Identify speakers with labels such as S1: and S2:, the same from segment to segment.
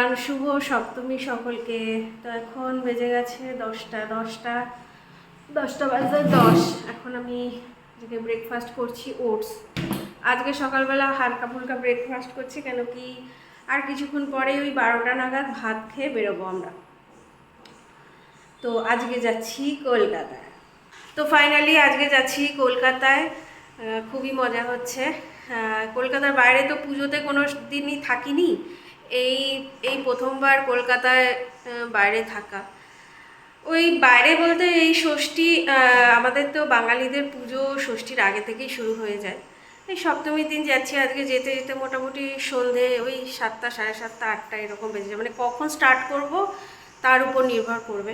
S1: আর শুভ সপ্তমী সকলকে। তো এখন বেজে গেছে দশটা দশটা দশটা বাজে দশ। এখন আমি যে ব্রেকফাস্ট করছি ওটস আজকে সকালবেলা হালকা ফুলকা ব্রেকফাস্ট করছি, কেন কি আর কিছুক্ষণ পরে ওই বারোটা নাগাদ ভাত খেয়ে বেরোবো আমরা। তো আজকে যাচ্ছি কলকাতায়। তো ফাইনালি আজকে যাচ্ছি কলকাতায়। খুবই মজা হচ্ছে। কলকাতার বাইরে তো পুজোতে কোনো দিনই থাকিনি। এই এই প্রথমবার কলকাতায় বাইরে থাকা। ওই বাইরে বলতে এই ষষ্ঠী আমাদের তো বাঙালিদের পুজো ষষ্ঠীর আগে থেকেই শুরু হয়ে যায়। এই সপ্তমীর দিন যাচ্ছি, আজকে যেতে যেতে মোটামুটি সন্ধে ওই সাতটা, সাড়ে সাতটা, আটটা এরকম বেজে যায়। মানে কখন স্টার্ট করব, তার উপর নির্ভর করবে।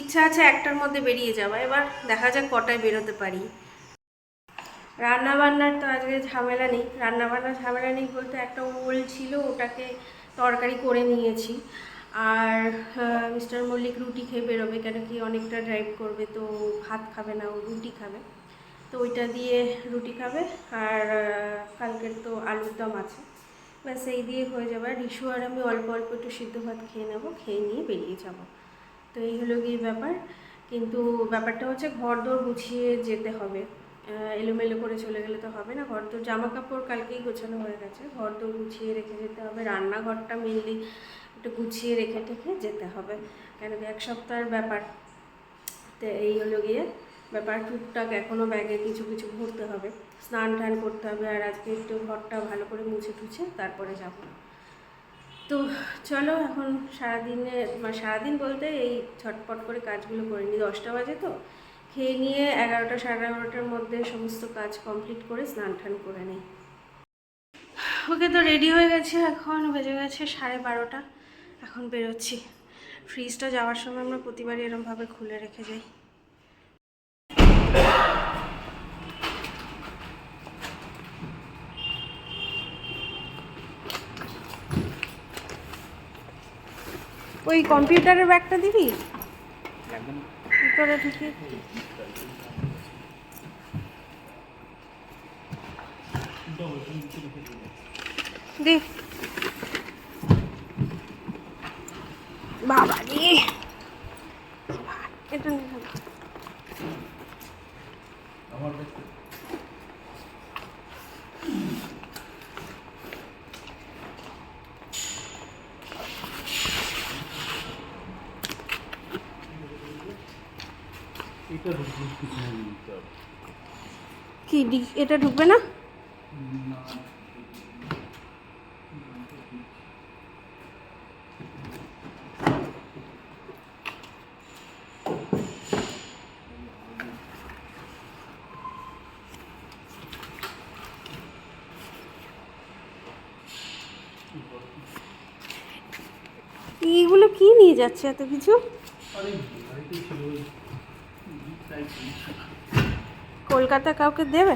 S1: ইচ্ছা আছে একটার মধ্যে বেরিয়ে যাওয়া। এবার দেখা যাক কটায় বেরোতে পারি। রান্না বান্নার তো আজকে ঝামেলা নেই। রান্না বান্নার ঝামেলা নেই বলতে একটা ওল ছিল, ওটাকে তরকারি করে নিয়েছি। আর মিস্টার মল্লিক রুটি খেয়ে বেরোবে কেন কি অনেকটা ড্রাইভ করবে, তো ভাত খাবে না, ও রুটি খাবে। তো ওইটা দিয়ে রুটি খাবে, আর কালকের তো আলুর দম আছে। ব্যাস, এই দিয়ে হয়ে যাবে। আর রিশু আর আমি অল্প অল্প একটু সিদ্ধ ভাত খেয়ে নেব, খেয়ে নিয়ে বেরিয়ে যাব। তো এই হলো গিয়ে ব্যাপার। কিন্তু ব্যাপারটা হচ্ছে ঘর দোর গুছিয়ে যেতে হবে। এলোমেলো করে চলে গেলে তো হবে না। ঘর দোর জামা কাপড় কালকেই গোছানো হয়ে গেছে। ঘর তো গুছিয়ে রেখে যেতে হবে। রান্নাঘরটা মেনলি একটু গুছিয়ে রেখে টেখে যেতে হবে। কেন এক সপ্তাহের ব্যাপার। তো এই হলো গিয়ে ব্যাপার। টুকটাক এখনও ব্যাগে কিছু কিছু ভরতে হবে। স্নান টান করতে হবে আর আজকে একটু ঘরটা ভালো করে মুছে টুছে তারপরে যাব। তো চলো এখন সারাদিনে মানে সারাদিন বলতে এই ছটপট করে কাজগুলো করে নিই। দশটা বাজে তো। খেয়ে নিয়ে এগারোটা সাড়ে এগারোটার মধ্যে সমস্ত কাজ কমপ্লিট করে স্নান টান করে নিই। ওকে তো রেডি হয়ে গেছে, এখন বেজে গেছে সাড়ে বারোটা। এখন বেরোচ্ছি। ফ্রিজটা যাওয়ার সময় আমরা প্রতিবারই এরমভাবে খুলে রেখে যাই। ওই কম্পিউটারের ব্যাগটা দিবি? ভিতরে ঢুকি দি। বাবা রে এটা নিয়ে যাব।
S2: এটা ঢুকবে পিছনে নিতে হবে
S1: কি এটা ঢুকবে না? এইগুলো কি নিয়ে যাচ্ছে এত কিছু? কলকাতা কাউকে দেবে?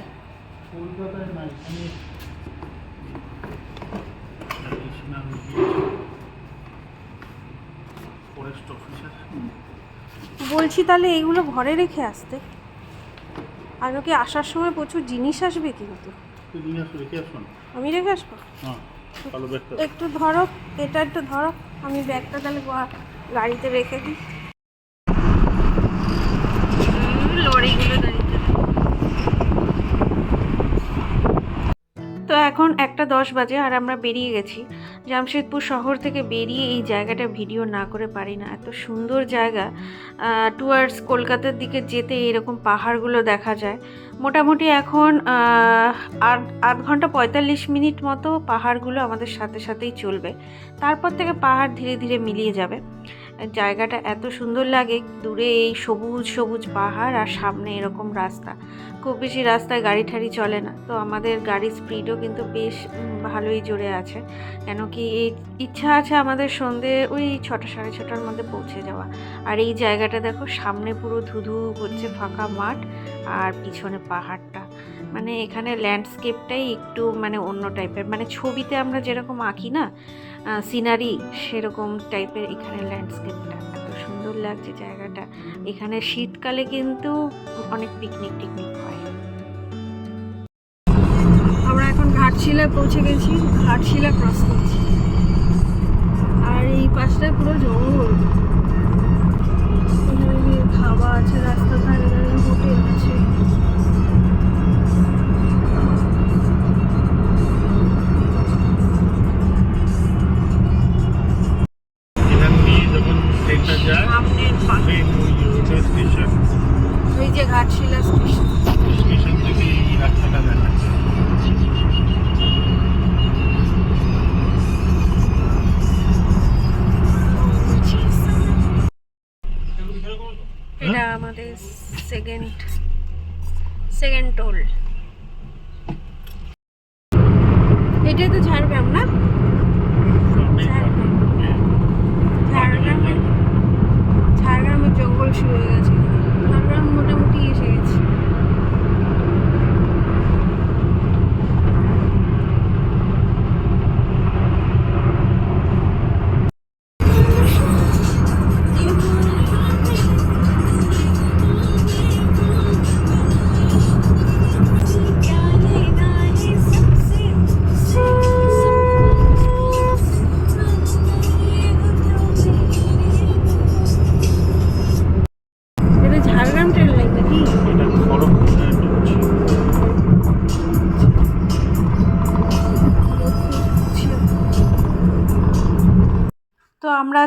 S2: কলকাতায় না এখানে ফরেস্ট অফিসার।
S1: বলছি তাহলে এইগুলো ঘরে রেখে আসতে। আর কি আসার সময় প্রচুর জিনিস আসবে কিন্তু। আমি রেখে আসব?
S2: হ্যাঁ
S1: একটু ধরো এটা একটু ধরো আমি ব্যাগটা তাহলে গাড়িতে রেখে দিই লরিগুলো গাড়িতে তো এখন একটা দশ বাজে আর আমরা বেরিয়ে গেছি। জামশেদপুর শহর থেকে বেরিয়ে এই জায়গাটা ভিডিও না করে পারি না। এত সুন্দর জায়গা। টুয়ার্ডস কলকাতার দিকে যেতে এরকম পাহাড়গুলো দেখা যায়। মোটামুটি এখন আধ আধ ঘণ্টা পঁয়তাল্লিশ মিনিট মতো পাহাড়গুলো আমাদের সাথে সাথেই চলবে। তারপর থেকে পাহাড় ধীরে ধীরে মিলিয়ে যাবে। জায়গাটা এত সুন্দর লাগে, দূরে এই সবুজ সবুজ পাহাড় আর সামনে এরকম রাস্তা। খুব বেশি রাস্তায় গাড়ি ঠাড়ি চলে না। তো আমাদের গাড়ির স্পিডও কিন্তু বেশ ভালোই জোরে আছে। কেন কি এই ইচ্ছা আছে আমাদের সন্ধে ওই ছটা, সাড়ে ছটার মধ্যে পৌঁছে যাওয়া। আর এই জায়গাটা দেখো, সামনে পুরো ধুধু হচ্ছে ফাঁকা মাঠ আর পিছনে পাহাড়টা। মানে এখানে ল্যান্ডস্কেপটাই একটু মানে অন্য টাইপের মানে ছবিতে আমরা যেরকম আঁকি না সিনারি সেরকম টাইপের এখানে ল্যান্ডস্কেপটা এত সুন্দর লাগছে জায়গাটা। এখানে শীতকালে কিন্তু অনেক পিকনিক টিকনিক হয়। আমরা এখন ঘাটশিলায় পৌঁছে গেছি, ঘাটশিলা ক্রস করছি। আর এই পাশটা পুরো জঙ্গল।
S2: খাওয়া আছে রাস্তা
S1: ধারে হোটেল আছে। যে Ghatshila station station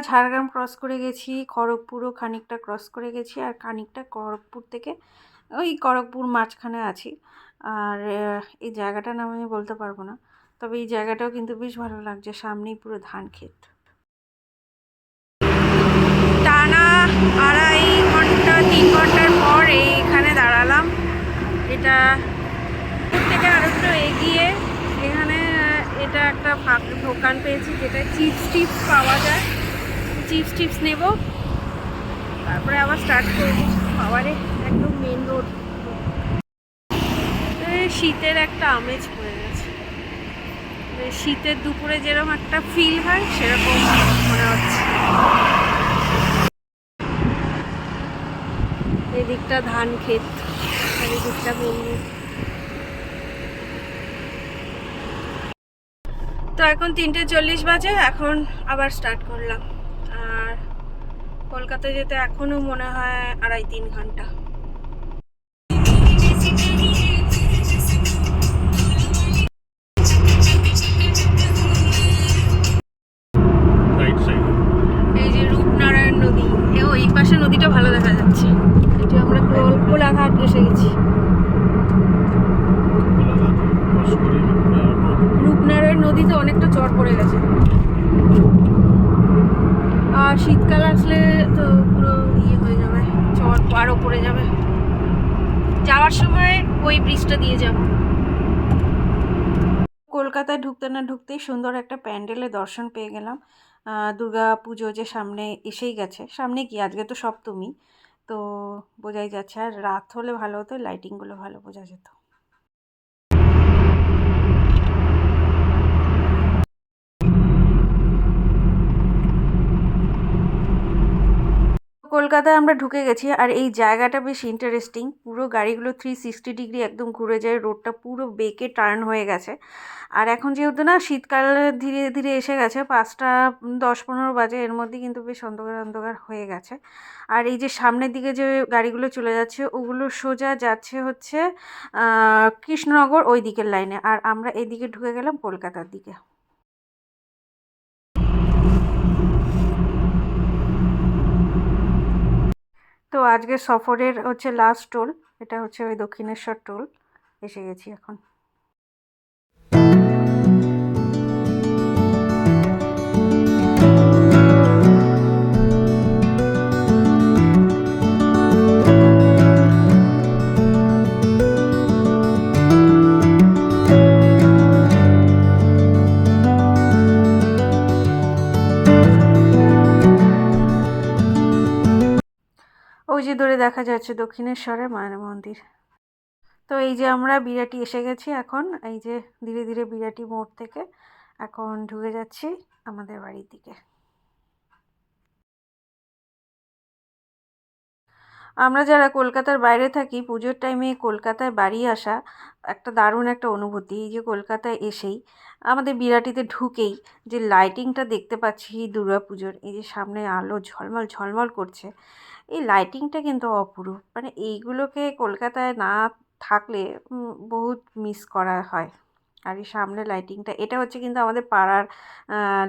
S1: Jhargram cross করে গেছি, খড়গপুরও খানিকটা ক্রস করে গেছি আর খানিকটা খড়গপুর থেকে ওই খড়গপুর মাঝখানে আছি। আর এই জায়গাটার নাম আমি বলতে পারব না, তবে এই জায়গাটাও কিন্তু বেশ ভালো লাগছে, সামনেই পুরো ধান ক্ষেত। টানা আড়াই ঘণ্টা, তিন ঘণ্টার পর এইখানে দাঁড়ালাম। এটা থেকে আর একটু এগিয়ে এখানে এটা একটা দোকান পেয়েছি, যেটা চিপস টিপস পাওয়া যায়। চিপস টিপস নেব। তারপরে আবার স্টার্ট করব পাওয়ারে একদম মেন রোড শীতের একটা আমেজ পড়ে গেছে। মানে শীতের দুপুরে যেরকম একটা ফিল হয়, সেরকম মনে হচ্ছে। এদিকটা ধান ক্ষেত আর এদিকটা মেন তো এখন তিনটে চল্লিশ বাজে, এখন আবার স্টার্ট করলাম। কলকাতা যেতে এখনও মনে হয় আড়াই তিন
S2: ঘণ্টা।
S1: এই যে রূপনারায়ণ নদী এ পাশে নদীটা ভালো দেখা যাচ্ছে। এটা আমরা কোল- কোলাঘাট এসে গেছি।
S2: কোলাঘাট ক্রস করে রূপনারায়ণ নদী।
S1: রূপনারায়ণ নদীতে অনেকটা চড় পড়ে গেছে। আর শীতকাল আসলে তো পুরো ইয়ে হয়ে যাবে চড় আরও পড়ে যাবে। যাওয়ার সময় ওই ব্রিজটা দিয়ে যাব। কলকাতায় ঢুকতে না ঢুকতেই সুন্দর একটা প্যান্ডেলে দর্শন পেয়ে গেলাম। দুর্গা পুজো যে সামনে এসেই গেছে। সামনে কি? আজকে তো সপ্তমী। তো বোঝাই যাচ্ছে, আর রাত হলে ভালো হতো লাইটিংগুলো ভালো বোঝা যেত। কলকাতায় আমরা ঢুকে গেছি আর এই জায়গাটা বেশ ইন্টারেস্টিং পুরো গাড়িগুলো থ্রি সিক্সটি ডিগ্রি একদম ঘুরে যায় রোডটা পুরো বেঁকে টার্ন হয়ে গেছে। আর এখন যেহেতু না শীতকাল ধীরে ধীরে এসে গেছে, পাঁচটা দশ পনেরো বাজে, এর মধ্যে কিন্তু বেশ অন্ধকার অন্ধকার হয়ে গেছে। আর এই যে সামনের দিকে যে গাড়িগুলো চলে যাচ্ছে, ওগুলো সোজা যাচ্ছে হচ্ছে কৃষ্ণনগর ওই দিকের লাইনে আর আমরা এদিকে ঢুকে গেলাম কলকাতার দিকে তো আজকে সফরের হচ্ছে লাস্ট টোল এটা হচ্ছে ওই দক্ষিণেশ্বর টোল এসে গেছি এখন। যে দূরে দেখা যাচ্ছে দক্ষিণেশ্বরে মায়ের মন্দির। তো এই যে আমরা বিরাটি এসে গেছি এখন, এই যে ধীরে ধীরে বিরাটি মোড় থেকে এখন ঢুকে যাচ্ছি আমাদের বাড়ির দিকে। আমরা যারা কলকাতার বাইরে থাকি, পুজোর টাইমে কলকাতায় বাড়ি আসা একটা দারুণ একটা অনুভূতি। এই যে কলকাতায় এসেই আমাদের বিরাটিতে ঢুকেই যে লাইটিংটা দেখতে পাচ্ছি দুর্গা পুজোর, এই যে সামনে আলো ঝলমল ঝলমল করছে। এই লাইটিংটা কিন্তু অপরূপ। মানে এইগুলোকে কলকাতায় না থাকলে বহুত মিস করা হয়। আর এই সামনে লাইটিংটা এটা হচ্ছে কিন্তু আমাদের পাড়ার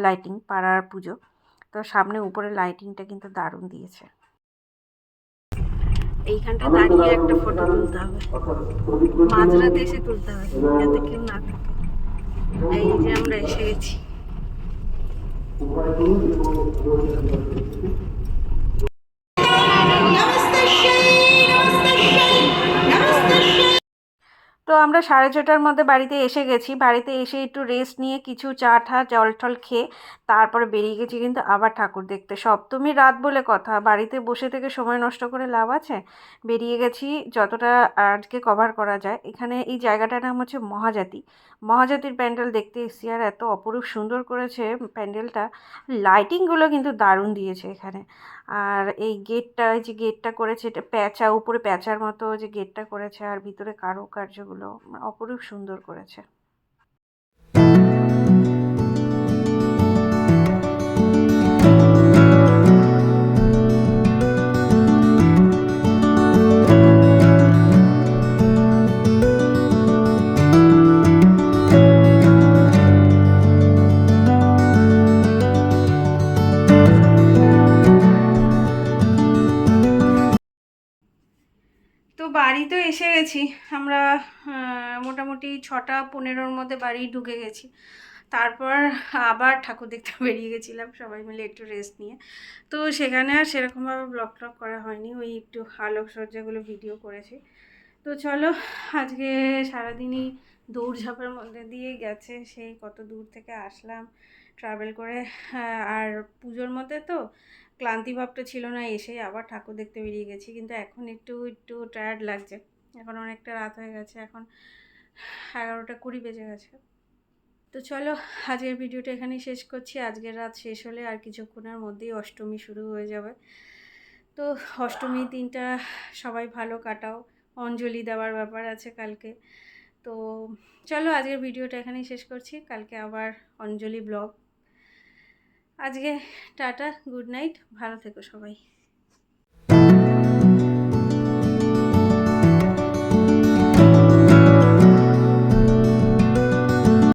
S1: লাইটিং পাড়ার পুজো। তো সামনে উপরে লাইটিংটা কিন্তু দারুণ দিয়েছে। এইখানটা দাঁড়িয়ে একটা ফটো তুলতে হবে। মাঝরাতে এসে তুলতে হবে। যাতে কেউ না থাকে এই যে আমরা এসে গেছি। তো আমরা সাড়ে ছটার মধ্যে বাড়িতে এসে গেছি। বাড়িতে এসে একটু রেস্ট নিয়ে কিছু চা ঠা, জল টল খেয়ে তারপরে বেরিয়ে গেছি কিন্তু আবার ঠাকুর দেখতে। সপ্তমী রাত বলে কথা। বাড়িতে বসে থেকে সময় নষ্ট করে লাভ আছে? বেরিয়ে গেছি। যতটা আজকে কভার করা যায়। এখানে এই জায়গাটার নাম হচ্ছে মহাজাতি। মহাজাতির প্যান্ডেল দেখতে এসছি আর এত অপরূপ সুন্দর করেছে প্যান্ডেলটা। লাইটিংগুলো কিন্তু দারুণ দিয়েছে এখানে। আর এই গেটটা যে গেটটা করেছে, এটা প্যাঁচা, উপরে প্যাঁচার মতো যে গেটটা করেছে আর ভিতরে কারুকার্যগুলো, অপরূপ সুন্দর করেছে। গেছি। আমরা মোটামুটি ছটা পনেরোর মধ্যে বাড়ি ঢুকে গেছি। তারপর আবার ঠাকুর দেখতে বেরিয়ে গেছিলাম সবাই মিলে একটু রেস্ট নিয়ে। তো সেখানে আর সেরকমভাবে ব্লগ ট্লগ করা হয়নি, ওই একটু আলোকসজ্জাগুলো ভিডিও করেছি। তো চলো, আজকে সারাদিনই দৌড়ঝাঁপের মধ্যে দিয়ে গেছে, সেই কত দূর থেকে আসলাম ট্রাভেল করে আর পুজোর মধ্যে তো ক্লান্তি ভাবটা ছিল না এসে আবার ঠাকুর দেখতে বেরিয়ে গেছি, কিন্তু এখন একটু একটু টায়ার্ড লাগছে। এখন অনেকটা রাত হয়ে গেছে, এখন এগারোটা কুড়ি বেজে গেছে। তো চলো, আজকের ভিডিওটা এখানেই শেষ করছি। আজকের রাত শেষ হলে আর কিছুক্ষণের মধ্যেই অষ্টমী শুরু হয়ে যাবে। তো অষ্টমীর দিনটা সবাই ভালো কাটাও। অঞ্জলি দেওয়ার ব্যাপার আছে কালকে। তো চলো, আজকের ভিডিওটা এখানেই শেষ করছি। কালকে আবার অঞ্জলি ব্লগ। আজকে টাটা গুড নাইট ভালো থেকো সবাই।